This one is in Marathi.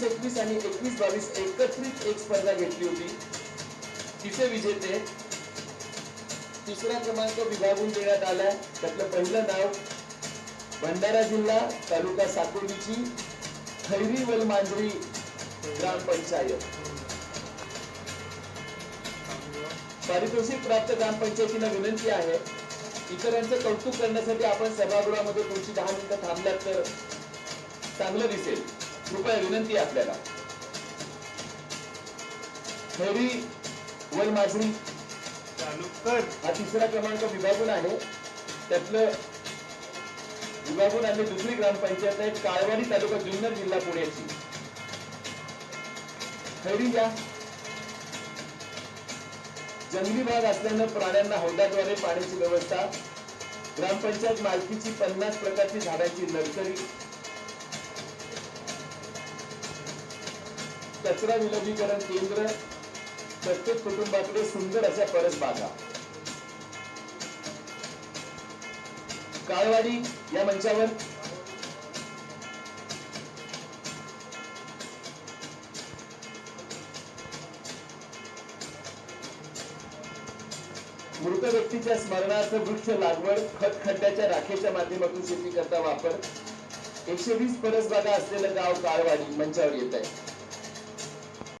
वीस एकवीस आणि एकवीस बावीस एकत्रित एक स्पर्धा घेतली होती. तिचे विजेते तिसरा क्रमांक विभागून देण्यात आलाय त्यातलं पहिलं नाव भंडारा जिल्हा तालुका साकोलीची खैरी वलमांजरी ग्रामपंचायत पारितोषिक प्राप्त ग्रामपंचायतीला विनंती आहे इतरांचं कौतुक करण्यासाठी आपण सभागृहामध्ये पुढची दहा मिनिटं थांबल्यात तर चांगलं दिसेल. कृपया विनंती आपल्याला. खैरी कर हा तिसरा क्रमांक विभागून आहे. त्यातलं विभागून आणि दुसरी ग्रामपंचायत आहे काळवाडी तालुका जुन्नर जिल्हा पुण्याची. खैरी या. जंगली भाग असल्यानं प्राण्यांना हौदाद्वारे पाण्याची व्यवस्था. ग्रामपंचायत मालकीची पन्नास प्रकारची झाडांची नर्सरी. कचरा विलगीकरण केंद्र प्रत्येक कुटुंबाकडे सुंदर अशा परसबागा काळवाडी या मंचावर. मृत व्यक्तीच्या स्मरणार्थ वृक्ष लागवड खत खड्ड्याच्या राखेच्या माध्यमातून शेती करता वापर. एकशे वीस परसबागा असलेलं गाव काळवाडी मंचावर येत आहे